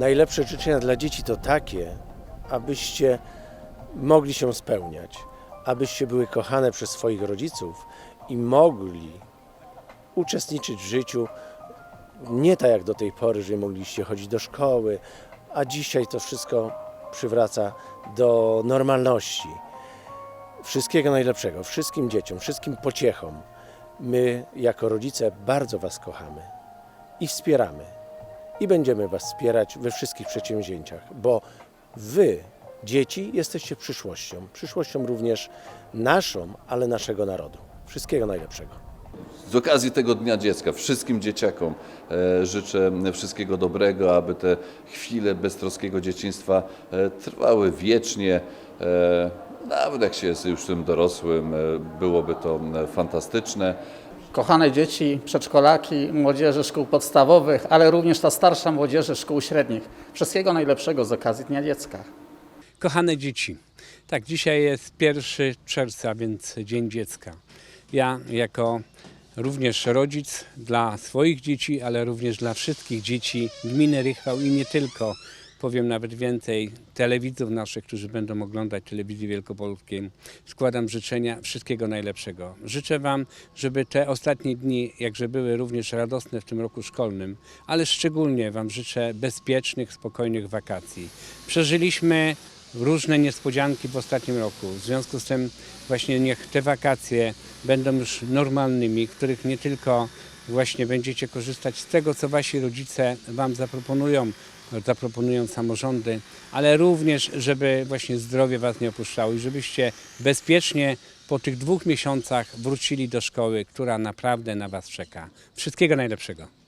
Najlepsze życzenia dla dzieci to takie, abyście mogli się spełniać, abyście były kochane przez swoich rodziców i mogli uczestniczyć w życiu nie tak jak do tej pory, że mogliście chodzić do szkoły, a dzisiaj to wszystko przywraca do normalności. Wszystkiego najlepszego, wszystkim dzieciom, wszystkim pociechom. My, jako rodzice, bardzo Was kochamy i wspieramy. I będziemy Was wspierać we wszystkich przedsięwzięciach, bo Wy, dzieci, jesteście przyszłością. Przyszłością również naszą, ale naszego narodu. Wszystkiego najlepszego. Z okazji tego Dnia Dziecka wszystkim dzieciakom e, życzę wszystkiego dobrego, aby te chwile beztroskiego dzieciństwa e, trwały wiecznie. E, Nawet jak się jest już tym dorosłym, byłoby to fantastyczne. Kochane dzieci, przedszkolaki, młodzieży szkół podstawowych, ale również ta starsza młodzieży szkół średnich. Wszystkiego najlepszego z okazji Dnia Dziecka. Kochane dzieci, tak, dzisiaj jest 1 czerwca, więc Dzień Dziecka. Ja jako również rodzic dla swoich dzieci, ale również dla wszystkich dzieci gminy Rychwał i nie tylko, powiem nawet więcej, telewidzów naszych, którzy będą oglądać telewizję wielkopolską, składam życzenia wszystkiego najlepszego. Życzę Wam, żeby te ostatnie dni, jakże były również radosne w tym roku szkolnym, ale szczególnie Wam życzę bezpiecznych, spokojnych wakacji. Przeżyliśmy różne niespodzianki w ostatnim roku. W związku z tym właśnie niech te wakacje będą już normalnymi, których nie tylko właśnie będziecie korzystać z tego, co wasi rodzice wam zaproponują, zaproponują samorządy, ale również, żeby właśnie zdrowie was nie opuszczało i żebyście bezpiecznie po tych dwóch miesiącach wrócili do szkoły, która naprawdę na was czeka. Wszystkiego najlepszego.